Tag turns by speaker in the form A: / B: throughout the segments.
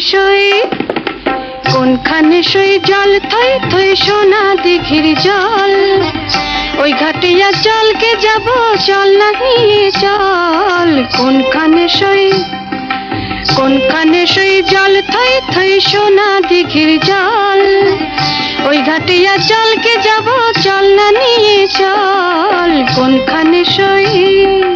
A: সই, কোনখানে সই জল থই থই সোনা দিঘির জল? ওই ঘাটিয়া জলকে যাব চল না চল কোনখানে সই কোনখানে সই জল থই থই সোনা দিঘির জল? ওই ঘাটিয়া জলকে যাব চল না নিয়ে চল কোনখানে সই?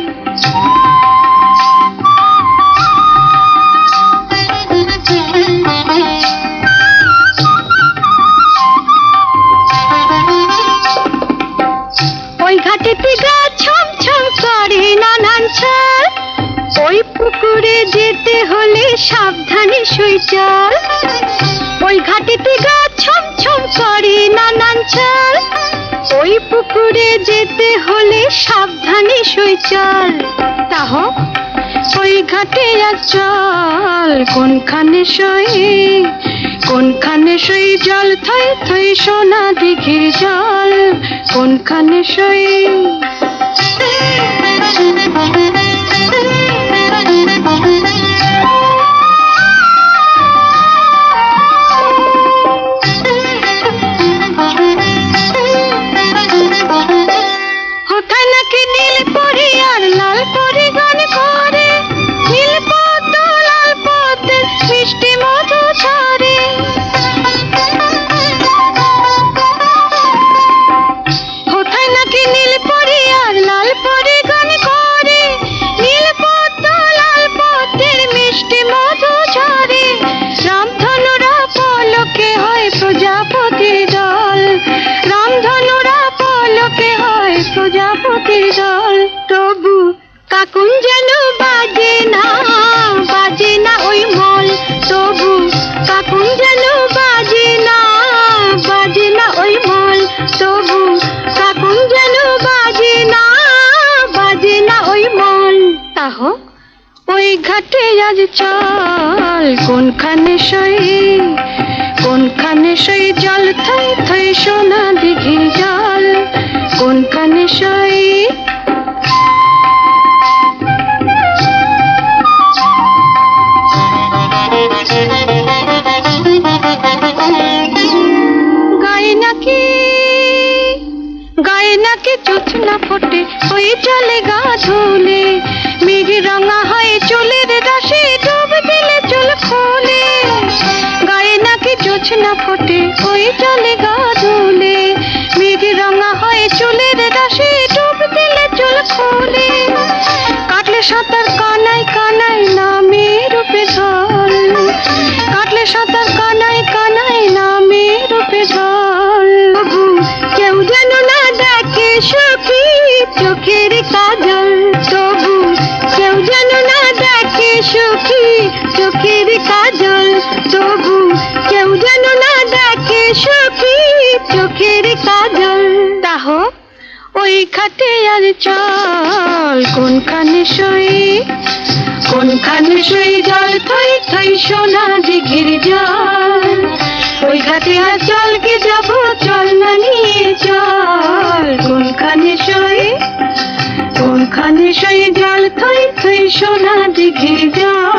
A: যেতে হলে সাবধানে সই চল। ওই ঘাটেতে গা ছম ছম করে নানান ছাল ওই পুকুরে যেতে হলে সাবধানে সই চল। তাহ ওই ঘাটে চল। কোনখানে সই কোনখানে সই জল থই থই সোনা দিঘির জল। কোনখানে সই মিষ্টি মধু ঝরে রামধনুরা পলকে হয় প্রজাপতির দল। রামধনুরা পলকে হয় প্রজাপতির দল। তবু কাকুন যেন বাজে না বাজে না ওই মল। তবু কাকুন যেন বাজে না বাজে না ওই মল। তবু কাকুন যেন বাজে না বাজে না ওই মল। তাহ ঘাটে আজ চল কোনখানে সই কোনখানে সই জল থই নাকি চোচনা ফোটে? ওই চলে গা ধুলে, মেঘ রঙা হয়ে চুলের রাশি ডুব দিলে চুল খুলে গায়ে নাকি চোচনা ফোটে? ওই চলে গা ওই খাটে আর চল, কোনখানে সই? কোনখানে সই জল? থই থই, সোনা দিঘির জল। ওই ঘাটে আর জলকে যাব? চল না নিয়ে চল। কোনখানে সই? কোনখানে সই জল? থই থই, সোনা দিঘির জল?